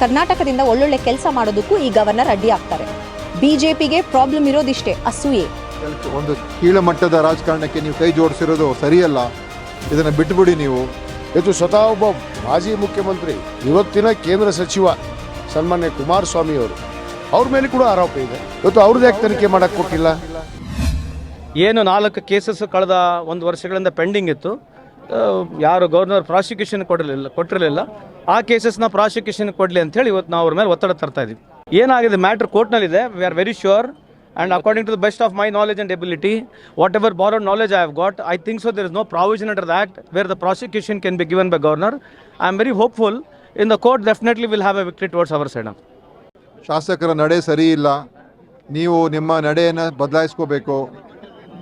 ಕರ್ನಾಟಕದಿಂದ ಒಳ್ಳೊಳ್ಳೆ ಕೆಲಸ ಮಾಡೋದಕ್ಕೂ ಈ ಗವರ್ನರ್ ಅಡ್ಡಿ ಆಗ್ತಾರೆ. ಬಿಜೆಪಿಗೆ ಪ್ರಾಬ್ಲಮ್ ಇರೋದಿಷ್ಟೇ ಅಸೂಯೆ. ಒಂದು ಕೀಳಮಟ್ಟದ ರಾಜಕಾರಣಕ್ಕೆ ನೀವು ಕೈ ಜೋಡಿಸಿರೋದು ಸರಿಯಲ್ಲ. ಇದನ್ನು ಬಿಟ್ಟುಬಿಡಿ ನೀವು. ಇದು ಸ್ವತಃ ಒಬ್ಬ ಮಾಜಿ ಮುಖ್ಯಮಂತ್ರಿ ಇವತ್ತಿನ ಕೇಂದ್ರ ಸಚಿವ ಸನ್ಮಾನ್ಯ ಕುಮಾರಸ್ವಾಮಿ ಅವರು. ಅವ್ರ ಮೇಲೆ ಕೂಡ ಆರೋಪ ಇದೆ. ಇವತ್ತು ಅವ್ರದ್ದು ಯಾಕೆ ತನಿಖೆ ಮಾಡಕ್ ಕೊಟ್ಟಿಲ್ಲ? ಏನು ನಾಲ್ಕು ಕೇಸಸ್ ಕಳೆದ ಒಂದು ವರ್ಷಗಳಿಂದ ಪೆಂಡಿಂಗ್ ಇತ್ತು. ಯಾರು ಗವರ್ನರ್ ಪ್ರಾಸಿಕ್ಯೂಷನ್ ಕೊಡಲಿಲ್ಲ, ಕೊಟ್ಟಿರಲಿಲ್ಲ. ಆ ಕೇಸಸ್ನ ಪ್ರಾಸಿಕ್ಯೂಷನ್ ಕೊಡಲಿ ಅಂತೇಳಿ ಇವತ್ತು ನಾವು ಅವ್ರ ಮೇಲೆ ಒತ್ತಡ ತರ್ತಾ ಇದ್ದೀವಿ ಏನಾಗಿದೆ, matter ಕೋರ್ಟ್ನಲ್ಲಿದೆ we are very sure and according to the best of my knowledge and ability whatever borrowed knowledge I have got I think so there is no provision under the act where the prosecution can be given by governor I am very hopeful in the court definitely will have a victory towards our side ಶಾಸಕರ ನಡೆ ಸರಿ ಇಲ್ಲ. ನೀವು ನಿಮ್ಮ ನಡೆಯನ್ನು ಬದಲಾಯಿಸ್ಕೋಬೇಕು.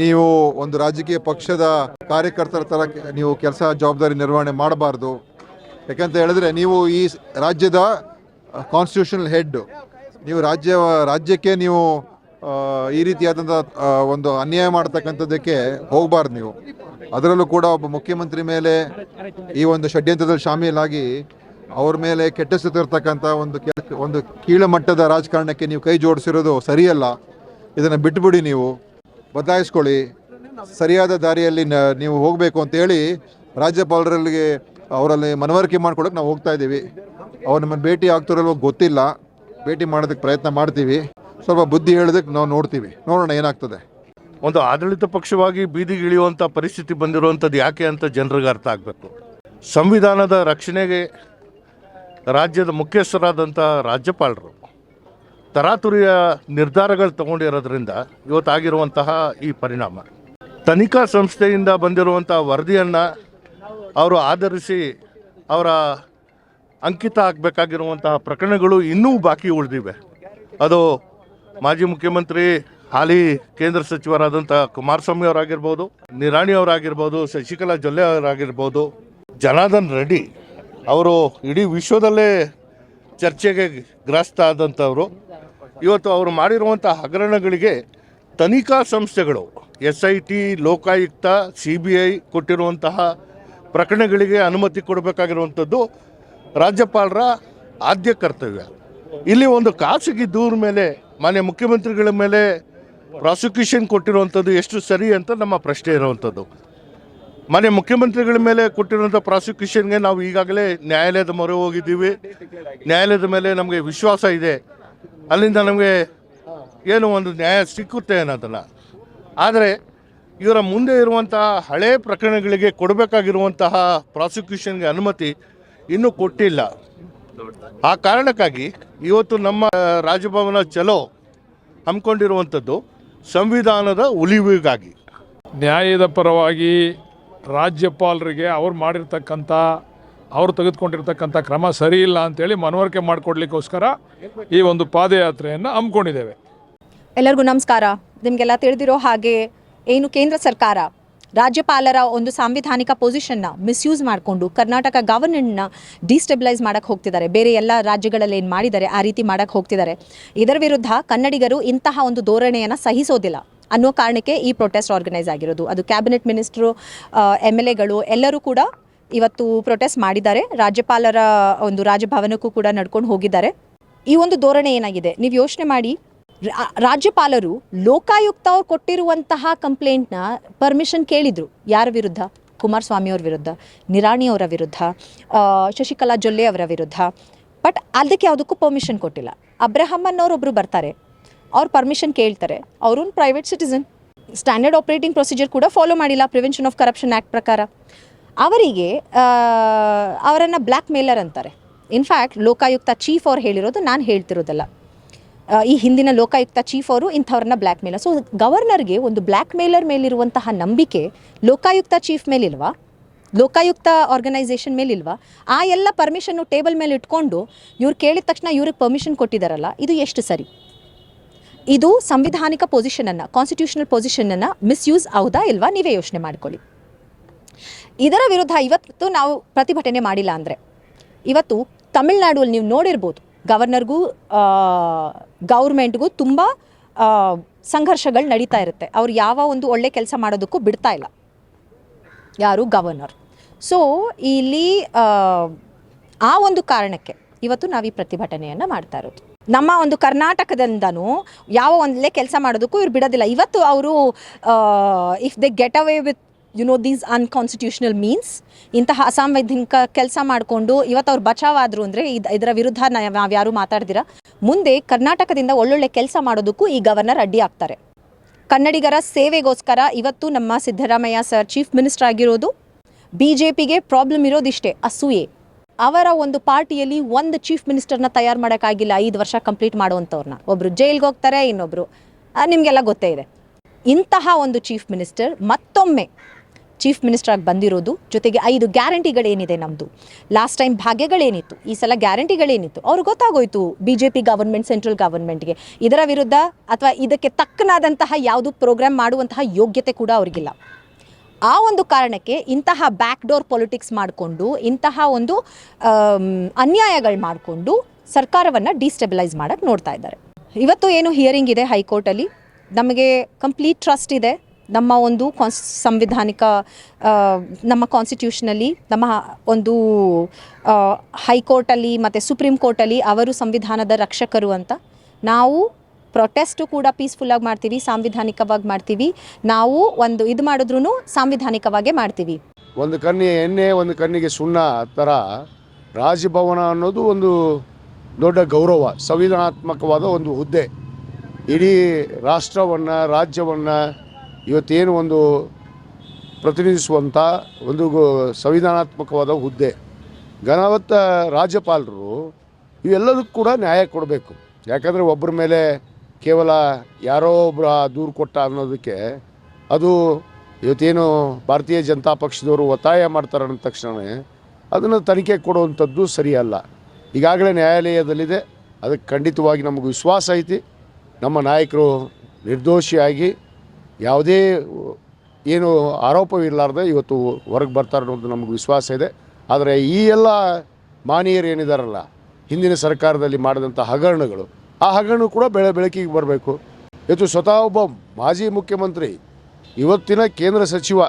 ನೀವು ಒಂದು ರಾಜಕೀಯ ಪಕ್ಷದ ಕಾರ್ಯಕರ್ತರ ಥರ ನೀವು ಕೆಲಸ ಜವಾಬ್ದಾರಿ ನಿರ್ವಹಣೆ ಮಾಡಬಾರ್ದು. ಯಾಕಂತ ಹೇಳಿದ್ರೆ ನೀವು ಈ ರಾಜ್ಯದ ಕಾನ್ಸ್ಟಿಟ್ಯೂಷನಲ್ ಹೆಡ್ ನೀವು ರಾಜ್ಯ, ರಾಜ್ಯಕ್ಕೆ ನೀವು ಈ ರೀತಿಯಾದಂಥ ಒಂದು ಅನ್ಯಾಯ ಮಾಡ್ತಕ್ಕಂಥದ್ದಕ್ಕೆ ಹೋಗಬಾರ್ದು ನೀವು. ಅದರಲ್ಲೂ ಕೂಡ ಒಬ್ಬ ಮುಖ್ಯಮಂತ್ರಿ ಮೇಲೆ ಈ ಒಂದು ಷಡ್ಯಂತ್ರದಲ್ಲಿ ಶಾಮೀಲಾಗಿ ಅವ್ರ ಮೇಲೆ ಕೆಟ್ಟಿಸುತ್ತಿರ್ತಕ್ಕಂಥ ಒಂದು ಕೆಲ ಒಂದು ಕೀಳಮಟ್ಟದ ರಾಜಕಾರಣಕ್ಕೆ ನೀವು ಕೈ ಜೋಡಿಸಿರೋದು ಸರಿಯಲ್ಲ. ಇದನ್ನು ಬಿಟ್ಟುಬಿಡಿ ನೀವು. ಬದಲಾಯಿಸ್ಕೊಳ್ಳಿ. ಸರಿಯಾದ ದಾರಿಯಲ್ಲಿ ನೀವು ಹೋಗಬೇಕು ಅಂತೇಳಿ ರಾಜ್ಯಪಾಲರಲ್ಲಿಗೆ ಅವರಲ್ಲಿ ಮನವರಿಕೆ ಮಾಡ್ಕೊಳಕ್ಕೆ ನಾವು ಹೋಗ್ತಾ ಇದ್ದೀವಿ. ಅವ್ರು ನಮ್ಮನ್ನು ಭೇಟಿ ಆಗ್ತಿರಲ್ವೋ ಗೊತ್ತಿಲ್ಲ. ಭೇಟಿ ಮಾಡೋದಕ್ಕೆ ಪ್ರಯತ್ನ ಮಾಡ್ತೀವಿ. ಸ್ವಲ್ಪ ಬುದ್ಧಿ ಹೇಳೋದಕ್ಕೆ ನಾವು ನೋಡ್ತೀವಿ. ನೋಡೋಣ ಏನಾಗ್ತದೆ. ಒಂದು ಆಡಳಿತ ಪಕ್ಷವಾಗಿ ಬೀದಿಗೆ ಇಳಿಯುವಂಥ ಪರಿಸ್ಥಿತಿ ಬಂದಿರುವಂಥದ್ದು ಯಾಕೆ ಅಂತ ಜನರಿಗೆ ಅರ್ಥ ಆಗಬೇಕು. ಸಂವಿಧಾನದ ರಕ್ಷಣೆಗೆ ರಾಜ್ಯದ ಮುಖ್ಯಸ್ಥರಾದಂಥ ರಾಜ್ಯಪಾಲರು ತರಾತುರಿಯ ನಿರ್ಧಾರಗಳು ತಗೊಂಡಿರೋದ್ರಿಂದ ಇವತ್ತಾಗಿರುವಂತಹ ಈ ಪರಿಣಾಮ. ತನಿಖಾ ಸಂಸ್ಥೆಯಿಂದ ಬಂದಿರುವಂಥ ವರದಿಯನ್ನು ಅವರು ಆಧರಿಸಿ ಅವರ ಅಂಕಿತ ಆಗಬೇಕಾಗಿರುವಂತಹ ಪ್ರಕರಣಗಳು ಇನ್ನೂ ಬಾಕಿ ಉಳಿದಿವೆ. ಅದು ಮಾಜಿ ಮುಖ್ಯಮಂತ್ರಿ, ಹಾಲಿ ಕೇಂದ್ರ ಸಚಿವರಾದಂಥ ಕುಮಾರಸ್ವಾಮಿ ಅವರಾಗಿರ್ಬೋದು, ನಿರಾಣಿ ಅವರಾಗಿರ್ಬೋದು, ಶಶಿಕಲಾ ಜೊಲ್ಲೆ ಅವರಾಗಿರ್ಬೋದು, ಜನಾರ್ದನ್ ರೆಡ್ಡಿ ಅವರು ಇಡೀ ವಿಶ್ವದಲ್ಲೇ ಚರ್ಚೆಗೆ ಗ್ರಸ್ತ ಆದಂಥವರು. ಇವತ್ತು ಅವರು ಮಾಡಿರುವಂಥ ಹಗರಣಗಳಿಗೆ ತನಿಖಾ ಸಂಸ್ಥೆಗಳು S I T Lokayukta C B I ಕೊಟ್ಟಿರುವಂತಹ ಪ್ರಕರಣಗಳಿಗೆ ಅನುಮತಿ ಕೊಡಬೇಕಾಗಿರುವಂಥದ್ದು ರಾಜ್ಯಪಾಲರ ಆದ್ಯ ಕರ್ತವ್ಯ. ಇಲ್ಲಿ ಒಂದು ಖಾಸಗಿ ದೂರ ಮೇಲೆ, ಮಾನ್ಯ ಮುಖ್ಯಮಂತ್ರಿಗಳ ಮೇಲೆ ಪ್ರಾಸಿಕ್ಯೂಷನ್ ಕೊಟ್ಟಿರುವಂಥದ್ದು ಎಷ್ಟು ಸರಿ ಅಂತ ನಮ್ಮ ಪ್ರಶ್ನೆ ಇರುವಂಥದ್ದು. ಮಾನ್ಯ ಮುಖ್ಯಮಂತ್ರಿಗಳ ಮೇಲೆ ಕೊಟ್ಟಿರುವಂಥ ಪ್ರಾಸಿಕ್ಯೂಷನ್ಗೆ ನಾವು ಈಗಾಗಲೇ ನ್ಯಾಯಾಲಯದ ಮೊರೆ ಹೋಗಿದ್ದೀವಿ. ನ್ಯಾಯಾಲಯದ ಮೇಲೆ ನಮಗೆ ವಿಶ್ವಾಸ ಇದೆ. ಅಲ್ಲಿಂದ ನಮಗೆ ಏನು ಒಂದು ನ್ಯಾಯ ಸಿಕ್ಕುತ್ತೆ ಅನ್ನೋದನ್ನು ಆದರೆ ಇವರ ಮುಂದೆ ಇರುವಂತಹ ಹಳೆ ಪ್ರಕರಣಗಳಿಗೆ ಕೊಡಬೇಕಾಗಿರುವಂತಹ ಪ್ರಾಸಿಕ್ಯೂಷನ್ಗೆ ಅನುಮತಿ ಇನ್ನೂ ಕೊಟ್ಟಿಲ್ಲ. ಆ ಕಾರಣಕ್ಕಾಗಿ ಇವತ್ತು ನಮ್ಮ ರಾಜಭವನ ಚಲೋ ಹಮ್ಮಿಕೊಂಡಿರುವಂಥದ್ದು ಸಂವಿಧಾನದ ಉಳಿವಿಗಾಗಿ. ನ್ಯಾಯದ ಪರವಾಗಿ ರಾಜ್ಯಪಾಲರಿಗೆ ಅವ್ರು ಮಾಡಿರ್ತಕ್ಕಂಥ ಅವ್ರು ತೆಗೆದುಕೊಂಡಿರ್ತಕ್ಕಂಥ ಕ್ರಮ ಸರಿ ಇಲ್ಲ ಅಂತೇಳಿ ಮನವರಿಕೆ ಮಾಡಿಕೊಡ್ಲಿಕ್ಕೋಸ್ಕರ ಈ ಒಂದು ಪಾದಯಾತ್ರೆಯನ್ನು ಹಮ್ಮಿಕೊಂಡಿದ್ದೇವೆ. ಎಲ್ಲರಿಗೂ ನಮಸ್ಕಾರ. ನಿಮಗೆಲ್ಲ ತಿಳಿದಿರೋ ಹಾಗೆ ಏನು ಕೇಂದ್ರ ಸರ್ಕಾರ ರಾಜ್ಯಪಾಲರ ಒಂದು ಸಾಂವಿಧಾನಿಕ ಪೊಸಿಷನ್ನ ಮಿಸ್ಯೂಸ್ ಮಾಡಿಕೊಂಡು ಕರ್ನಾಟಕ ಗವರ್ನೆಂಟ್ನ ಡಿಸ್ಟೆಬಿಲೈಸ್ ಮಾಡಕ್ಕೆ ಹೋಗ್ತಿದ್ದಾರೆ. ಬೇರೆ ಎಲ್ಲ ರಾಜ್ಯಗಳಲ್ಲಿ ಏನು ಮಾಡಿದ್ದಾರೆ, ಆ ರೀತಿ ಮಾಡಕ್ಕೆ ಹೋಗ್ತಿದ್ದಾರೆ. ಇದರ ವಿರುದ್ಧ ಕನ್ನಡಿಗರು ಇಂತಹ ಒಂದು ಧೋರಣೆಯನ್ನು ಸಹಿಸೋದಿಲ್ಲ ಅನ್ನೋ ಕಾರಣಕ್ಕೆ ಈ ಪ್ರೊಟೆಸ್ಟ್ ಆರ್ಗನೈಸ್ ಆಗಿರೋದು. ಅದು ಕ್ಯಾಬಿನೆಟ್ ಮಿನಿಸ್ಟ್ರು ಎಂ ಎಲ್ ಎಗಳು ಎಲ್ಲರೂ ಕೂಡ ಇವತ್ತು ಪ್ರೊಟೆಸ್ಟ್ ಮಾಡಿದ್ದಾರೆ. ರಾಜ್ಯಪಾಲರ ಒಂದು ರಾಜಭವನಕ್ಕೂ ಕೂಡ ನಡ್ಕೊಂಡು ಹೋಗಿದ್ದಾರೆ. ಈ ಒಂದು ಧೋರಣೆ ಏನಾಗಿದೆ? ನೀವು ಯೋಚನೆ ಮಾಡಿ. ರಾಜ್ಯಪಾಲರು ಲೋಕಾಯುಕ್ತ ಅವ್ರು ಕೊಟ್ಟಿರುವಂತಹ ಕಂಪ್ಲೇಂಟ್ನ ಪರ್ಮಿಷನ್ ಕೇಳಿದ್ರು. ಯಾರ ವಿರುದ್ಧ? ಕುಮಾರಸ್ವಾಮಿ ಅವ್ರ ವಿರುದ್ಧ, ನಿರಾಣಿ ಅವರ ವಿರುದ್ಧ ಶಶಿಕಲಾ ಜೊಲ್ಲೆ ಅವರ ವಿರುದ್ಧ. ಬಟ್ ಅದಕ್ಕೆ ಯಾವುದಕ್ಕೂ ಪರ್ಮಿಷನ್ ಕೊಟ್ಟಿಲ್ಲ. ಅಬ್ರಹಮ್ಮನ್ ಅವರೊಬ್ಬರು ಬರ್ತಾರೆ. ಅವ್ರು ಪರ್ಮಿಷನ್ ಕೇಳ್ತಾರೆ. ಅವರು private citizen standard operating procedure ಕೂಡ ಫಾಲೋ ಮಾಡಿಲ್ಲ. ಪ್ರಿವೆನ್ಷನ್ ಆಫ್ ಕರಪ್ಷನ್ ಆ್ಯಕ್ಟ್ ಪ್ರಕಾರ. ಅವರಿಗೆ ಅವರನ್ನು ಬ್ಲ್ಯಾಕ್ ಮೇಲರ್ ಅಂತಾರೆ ಇನ್ಫ್ಯಾಕ್ಟ್ ಲೋಕಾಯುಕ್ತ ಚೀಫ್ ಅವ್ರು ಹೇಳಿರೋದು ನಾನು ಹೇಳ್ತಿರೋದಲ್ಲ. ಈ ಹಿಂದಿನ ಲೋಕಾಯುಕ್ತ ಚೀಫ್ ಅವರು ಇಂಥವ್ರನ್ನ ಬ್ಲ್ಯಾಕ್ ಮೇಲರ್ ಸೊ ಗವರ್ನರ್ಗೆ ಒಂದು ಬ್ಲ್ಯಾಕ್ ಮೇಲರ್ ಮೇಲಿರುವಂತಹ ನಂಬಿಕೆ ಲೋಕಾಯುಕ್ತ ಚೀಫ್ ಮೇಲಿಲ್ವಾ? ಲೋಕಾಯುಕ್ತ ಆರ್ಗನೈಸೇಷನ್ ಮೇಲಿಲ್ವಾ? ಆ ಎಲ್ಲ ಪರ್ಮಿಷನ್ನು ಟೇಬಲ್ ಮೇಲೆ ಇಟ್ಕೊಂಡು ಇವ್ರು ಕೇಳಿದ ತಕ್ಷಣ ಇವ್ರಿಗೆ ಪರ್ಮಿಷನ್ ಕೊಟ್ಟಿದ್ದಾರಲ್ಲ ಇದು ಎಷ್ಟು ಸರಿ? ಇದು ಸಂವಿಧಾನಿಕ ಪೊಸಿಷನನ್ನು ಕಾನ್ಸ್ಟಿಟ್ಯೂಷನಲ್ ಪೊಸಿಷನನ್ನು ಮಿಸ್ಯೂಸ್ ಹೌದಾ ಇಲ್ವಾ? ನೀವೇ ಯೋಚನೆ ಮಾಡ್ಕೊಳ್ಳಿ. ಇದರ ವಿರುದ್ಧ ಇವತ್ತು ನಾವು ಪ್ರತಿಭಟನೆ ಮಾಡಿಲ್ಲ ಅಂದರೆ. ಇವತ್ತು ತಮಿಳ್ನಾಡುವಲ್ಲಿ ನೀವು ನೋಡಿರ್ಬೋದು ಗವರ್ನರ್ಗೂ ಗೌರ್ಮೆಂಟ್ಗೂ ತುಂಬ ಸಂಘರ್ಷಗಳು ನಡೀತಾ ಇರುತ್ತೆ. ಅವ್ರು ಯಾವ ಒಂದು ಒಳ್ಳೆ ಕೆಲಸ ಮಾಡೋದಕ್ಕೂ ಬಿಡ್ತಾ ಇಲ್ಲ. ಯಾರು? ಗವರ್ನರ್. ಸೊ ಇಲ್ಲಿ ಆ, ಒಂದು ಕಾರಣಕ್ಕೆ ಇವತ್ತು ನಾವು ಈ ಪ್ರತಿಭಟನೆಯನ್ನು ಮಾಡ್ತಾ ಇರೋದು. ನಮ್ಮ ಒಂದು ಕರ್ನಾಟಕದಿಂದನೂ ಯಾವ ಒಂದಲೇ ಕೆಲಸ ಮಾಡೋದಕ್ಕೂ ಇವ್ರು ಬಿಡೋದಿಲ್ಲ. ಇವತ್ತು ಅವರು if they get away with you know these unconstitutional means ಇಂತಹ ಅಸಾಂವೈಧಾನಿಕ ಕೆಲಸ ಮಾಡಿಕೊಂಡು ಇವತ್ತು ಅವ್ರು ಬಚಾವಾದ್ರು ಅಂದರೆ ಇದರ ವಿರುದ್ಧ ನಾವು ಯಾರು ಮಾತಾಡ್ದಿರ. ಮುಂದೆ ಕರ್ನಾಟಕದಿಂದ ಒಳ್ಳೊಳ್ಳೆ ಕೆಲಸ ಮಾಡೋದಕ್ಕೂ ಈ ಗವರ್ನರ್ ಅಡ್ಡಿ ಆಗ್ತಾರೆ. ಕನ್ನಡಿಗರ ಸೇವೆಗೋಸ್ಕರ ಇವತ್ತು ನಮ್ಮ ಸಿದ್ದರಾಮಯ್ಯ ಸರ್ ಚೀಫ್ ಮಿನಿಸ್ಟರ್ ಆಗಿರೋದು. ಬಿ ಜೆ ಪಿಗೆ ಪ್ರಾಬ್ಲಮ್ ಇರೋದಿಷ್ಟೇ, ಅಸೂಯೆ. ಅವರ ಒಂದು ಪಾರ್ಟಿಯಲ್ಲಿ ಒಂದು ಚೀಫ್ ಮಿನಿಸ್ಟರ್ನ ತಯಾರು ಮಾಡೋಕ್ಕಾಗಿಲ್ಲ, ಐದು ವರ್ಷ ಕಂಪ್ಲೀಟ್ ಮಾಡುವಂಥವ್ರನ್ನ. ಒಬ್ಬರು ಜೈಲ್ಗೆ ಹೋಗ್ತಾರೆ ಇನ್ನೊಬ್ಬರು ನಿಮಗೆಲ್ಲ ಗೊತ್ತೇ ಇದೆ. ಇಂತಹ ಒಂದು ಚೀಫ್ ಮಿನಿಸ್ಟರ್ ಮತ್ತೊಮ್ಮೆ ಚೀಫ್ ಮಿನಿಸ್ಟರ್ ಆಗಿ ಬಂದಿರೋದು. ಜೊತೆಗೆ ಐದು ಗ್ಯಾರಂಟಿಗಳೇನಿದೆ ನಮ್ಮದು ಲಾಸ್ಟ್ ಟೈಮ್ ಭಾಗ್ಯಗಳೇನಿತ್ತು. ಈ ಸಲ ಗ್ಯಾರಂಟಿಗಳೇನಿತ್ತು. ಅವ್ರಿಗೆ ಗೊತ್ತಾಗೋಯ್ತು B J P government central ಗವರ್ಮೆಂಟ್ಗೆ ಇದರ ವಿರುದ್ಧ ಅಥವಾ ಇದಕ್ಕೆ ತಕ್ಕನಾದಂತಹ ಯಾವುದು ಪ್ರೋಗ್ರಾಮ್ ಮಾಡುವಂತಹ ಯೋಗ್ಯತೆ ಕೂಡ ಅವ್ರಿಗಿಲ್ಲ. ಆ ಒಂದು ಕಾರಣಕ್ಕೆ ಇಂತಹ ಬ್ಯಾಕ್ ಡೋರ್ ಪೊಲಿಟಿಕ್ಸ್ ಮಾಡಿಕೊಂಡು, ಇಂತಹ ಒಂದು ಅನ್ಯಾಯಗಳು ಮಾಡಿಕೊಂಡು ಸರ್ಕಾರವನ್ನು ಡಿಸ್ಟೆಬಿಲೈಸ್ ಮಾಡೋಕ್ಕೆ ನೋಡ್ತಾ ಇದ್ದಾರೆ. ಇವತ್ತು ಏನು ಹಿಯರಿಂಗ್ ಇದೆ ಹೈಕೋರ್ಟಲ್ಲಿ? ನಮಗೆ ಕಂಪ್ಲೀಟ್ ಟ್ರಸ್ಟ್ ಇದೆ. ನಮ್ಮ ಒಂದು ಕಾನ್ಸ್ ಸಂವಿಧಾನಿಕ ನಮ್ಮ ಕಾನ್ಸ್ಟಿಟ್ಯೂಷನಲ್ಲಿ ನಮ್ಮ ಒಂದು ಹೈಕೋರ್ಟಲ್ಲಿ ಮತ್ತು ಸುಪ್ರೀಂ ಕೋರ್ಟಲ್ಲಿ ಅವರು ಸಂವಿಧಾನದ ರಕ್ಷಕರು ಅಂತ. ನಾವು ಪ್ರೊಟೆಸ್ಟು ಕೂಡ ಪೀಸ್ಫುಲ್ಲಾಗಿ ಮಾಡ್ತೀವಿ, ಸಾಂವಿಧಾನಿಕವಾಗಿ ಮಾಡ್ತೀವಿ. ನಾವು ಒಂದು ಇದು ಮಾಡಿದ್ರೂ ಸಾಂವಿಧಾನಿಕವಾಗೇ ಮಾಡ್ತೀವಿ. ಒಂದು ಕಣ್ಣಿಗೆ ಎಣ್ಣೆ, ಒಂದು ಕಣ್ಣಿಗೆ ಸುಣ್ಣ ಥರ ರಾಜಭವನ ಅನ್ನೋದು ಒಂದು ದೊಡ್ಡ ಗೌರವ, ಸಂವಿಧಾನಾತ್ಮಕವಾದ ಒಂದು ಹುದ್ದೆ. ಇಡೀ ರಾಷ್ಟ್ರವನ್ನು, ರಾಜ್ಯವನ್ನು ಇವತ್ತೇನು ಒಂದು ಪ್ರತಿನಿಧಿಸುವಂಥ ಒಂದು ಸಂವಿಧಾನಾತ್ಮಕವಾದ ಹುದ್ದೆ. ಘನವತ್ತ ರಾಜ್ಯಪಾಲರು ಇವೆಲ್ಲದಕ್ಕೂ ಕೂಡ ನ್ಯಾಯ ಕೊಡಬೇಕು. ಯಾಕಂದರೆ ಒಬ್ಬರ ಮೇಲೆ ಕೇವಲ ಯಾರೋ ಒಬ್ಬರ ದೂರು ಕೊಟ್ಟ ಅನ್ನೋದಕ್ಕೆ ಅದು ಇವತ್ತೇನು ಭಾರತೀಯ ಜನತಾ ಪಕ್ಷದವರು ಒತ್ತಾಯ ಮಾಡ್ತಾರೆ ಅಂದ ತಕ್ಷಣವೇ ಅದನ್ನು ತನಿಖೆ ಕೊಡುವಂಥದ್ದು ಸರಿಯಲ್ಲ. ಈಗಾಗಲೇ ನ್ಯಾಯಾಲಯದಲ್ಲಿದೆ. ಅದಕ್ಕೆ ಖಂಡಿತವಾಗಿ ನಮಗೆ ವಿಶ್ವಾಸ ಐತಿ. ನಮ್ಮ ನಾಯಕರು ನಿರ್ದೋಷಿಯಾಗಿ ಯಾವುದೇ, ಏನು ಆರೋಪವಿರಲಾರ್ದೆ ಇವತ್ತು ಹೊರಗೆ ಬರ್ತಾರೆ ಅನ್ನೋದು ನಮಗೆ ವಿಶ್ವಾಸ ಇದೆ. ಆದರೆ ಈ ಎಲ್ಲ ಮಾನೀಯರು ಏನಿದಾರಲ್ಲ, ಹಿಂದಿನ ಸರ್ಕಾರದಲ್ಲಿ ಮಾಡಿದಂಥ ಹಗರಣಗಳು, ಆ ಹಗರಣ ಕೂಡ ಬೆಳೆ ಬೆಳಕಿಗೆ ಬರಬೇಕು. ಇವತ್ತು ಸ್ವತಃ ಒಬ್ಬ ಮಾಜಿ ಮುಖ್ಯಮಂತ್ರಿ, ಇವತ್ತಿನ ಕೇಂದ್ರ ಸಚಿವ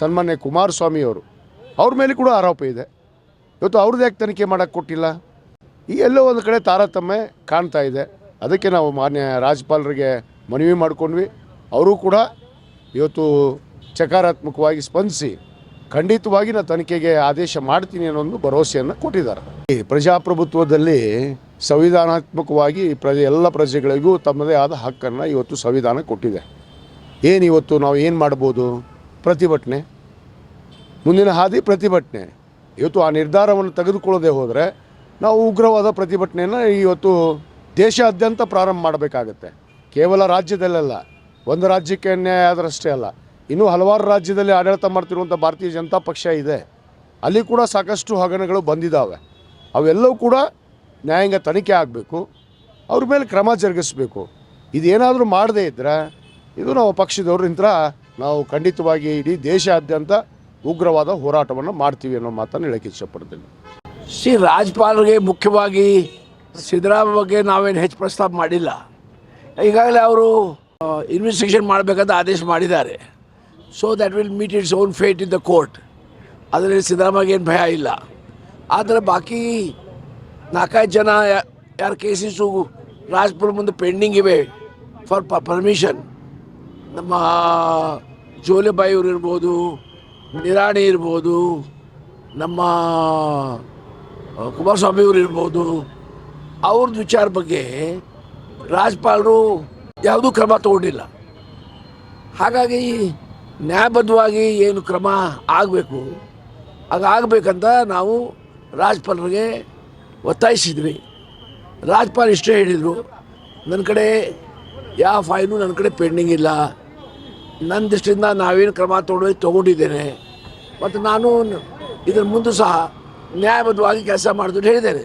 ಸನ್ಮಾನ್ಯ ಕುಮಾರಸ್ವಾಮಿಯವರು ಅವ್ರ ಮೇಲೆ ಕೂಡ ಆರೋಪ ಇದೆ. ಇವತ್ತು ಅವ್ರದ್ದು ಯಾಕೆ ತನಿಖೆ ಮಾಡೋಕ್ಕೆ ಕೊಟ್ಟಿಲ್ಲ? ಈ ಎಲ್ಲೋ ಒಂದು ಕಡೆ ತಾರತಮ್ಯ ಕಾಣ್ತಾ ಇದೆ. ಅದಕ್ಕೆ ನಾವು ಮಾನ್ಯ ರಾಜ್ಯಪಾಲರಿಗೆ ಮನವಿ ಮಾಡಿಕೊಂಡ್ವಿ. ಅವರು ಕೂಡ ಇವತ್ತು ಸಕಾರಾತ್ಮಕವಾಗಿ ಸ್ಪಂದಿಸಿ ಖಂಡಿತವಾಗಿ ನಾನು ತನಿಖೆಗೆ ಆದೇಶ ಮಾಡ್ತೀನಿ ಅನ್ನೋ ಒಂದು ಭರವಸೆಯನ್ನು ಕೊಟ್ಟಿದ್ದಾರೆ. ಈ ಪ್ರಜಾಪ್ರಭುತ್ವದಲ್ಲಿ ಸಂವಿಧಾನಾತ್ಮಕವಾಗಿ ಪ್ರಜೆ ಎಲ್ಲ ಪ್ರಜೆಗಳಿಗೂ ತಮ್ಮದೇ ಆದ ಹಕ್ಕನ್ನು ಇವತ್ತು ಸಂವಿಧಾನ ಕೊಟ್ಟಿದೆ. ಏನು ಇವತ್ತು ನಾವು ಏನು ಮಾಡ್ಬೋದು? ಪ್ರತಿಭಟನೆ. ಮುಂದಿನ ಹಾದಿ ಪ್ರತಿಭಟನೆ. ಇವತ್ತು ಆ ನಿರ್ಧಾರವನ್ನು ತೆಗೆದುಕೊಳ್ಳದೆ ಹೋದರೆ ನಾವು ಉಗ್ರವಾದ ಪ್ರತಿಭಟನೆಯನ್ನು ಇವತ್ತು ದೇಶಾದ್ಯಂತ ಪ್ರಾರಂಭ ಮಾಡಬೇಕಾಗತ್ತೆ. ಕೇವಲ ರಾಜ್ಯದಲ್ಲೆಲ್ಲ. ಒಂದು ರಾಜ್ಯಕ್ಕೆ ಅನ್ಯಾಯ ಆದರಷ್ಟೇ ಅಲ್ಲ. ಇನ್ನೂ ಹಲವಾರು ರಾಜ್ಯದಲ್ಲಿ ಆಡಳಿತ ಮಾಡ್ತಿರುವಂಥ ಭಾರತೀಯ ಜನತಾ ಪಕ್ಷ ಇದೆ. ಅಲ್ಲಿ ಕೂಡ ಸಾಕಷ್ಟು ಹಗರಣಗಳು ಬಂದಿದ್ದಾವೆ ಅವೆಲ್ಲವೂ ಕೂಡ ನ್ಯಾಯಾಂಗ ತನಿಖೆ ಆಗಬೇಕು. ಅವ್ರ ಮೇಲೆ ಕ್ರಮ ಜರುಗಿಸಬೇಕು. ಇದೇನಾದರೂ ಮಾಡದೇ ಇದ್ದರೆ ಇದು ನಾವು ಪಕ್ಷದವ್ರಿಂತ ನಾವು ಖಂಡಿತವಾಗಿ ಇಡೀ ದೇಶಾದ್ಯಂತ ಉಗ್ರವಾದ ಹೋರಾಟವನ್ನು ಮಾಡ್ತೀವಿ ಅನ್ನೋ ಮಾತನ್ನು ಹೇಳಕ್ಕೆ ಇಷ್ಟಪಡ್ತೀನಿ. ಶ್ರೀ ರಾಜ್ಯಪಾಲರಿಗೆ ಮುಖ್ಯವಾಗಿ ಸಿದ್ದರಾಮಯ್ಯ ಬಗ್ಗೆ ನಾವೇನು ಹೆಚ್ಚು ಪ್ರಸ್ತಾಪ ಮಾಡಿಲ್ಲ. ಈಗಾಗಲೇ ಅವರು ಇನ್ವೆಸ್ಟಿಗೇಷನ್ ಮಾಡಬೇಕಂತ ಆದೇಶ ಮಾಡಿದ್ದಾರೆ. So that will meet its own fate in the court ಅದರಲ್ಲಿ ಸಿದ್ದರಾಮಯ್ಯ ಏನು ಭಯ ಇಲ್ಲ. ಆದರೆ ಬಾಕಿ ನಾಲ್ಕೈದು ಜನ ಯಾರ ಕೇಸಸ್ಸು ರಾಜ್ಪುರ ಮುಂದೆ ಪೆಂಡಿಂಗ್ ಇವೆ ಫಾರ್ ಪರ್ಮಿಷನ್ ನಮ್ಮ ಜೋಲೆಬಾಯಿ ಅವರು ಇರ್ಬೋದು, ನಿರಾಣಿ ಇರ್ಬೋದು, ನಮ್ಮ ಕುಮಾರಸ್ವಾಮಿ ಅವರು ಇರ್ಬೋದು ಅವ್ರದ್ದು ವಿಚಾರ ಬಗ್ಗೆ ರಾಜ್ಯಪಾಲರು ಯಾವುದೂ ಕ್ರಮ ತಗೊಂಡಿಲ್ಲ. ಹಾಗಾಗಿ ನ್ಯಾಯಬದ್ಧವಾಗಿ ಏನು ಕ್ರಮ ಆಗಬೇಕು ಆಗಬೇಕಂತ ನಾವು ರಾಜ್ಯಪಾಲರಿಗೆ ಒತ್ತಾಯಿಸಿದ್ವಿ. ರಾಜ್ಯಪಾಲ ಇಷ್ಟೇ ಹೇಳಿದರು, ನನ್ನ ಕಡೆ ಯಾವ ಫೈನು ನನ್ನ ಕಡೆ ಪೆಂಡಿಂಗ್ ಇಲ್ಲ. ನನ್ನ ದೃಷ್ಟಿಯಿಂದ ನಾವೇನು ಕ್ರಮ ತೊಗೊಂಡು ತೊಗೊಂಡಿದ್ದೇನೆ. ಮತ್ತು ನಾನು ಇದರ ಮುಂದೆ ಸಹ ನ್ಯಾಯಬದ್ಧವಾಗಿ ಕೆಲಸ ಮಾಡಿದ್ರು ಹೇಳಿದ್ದೇನೆ.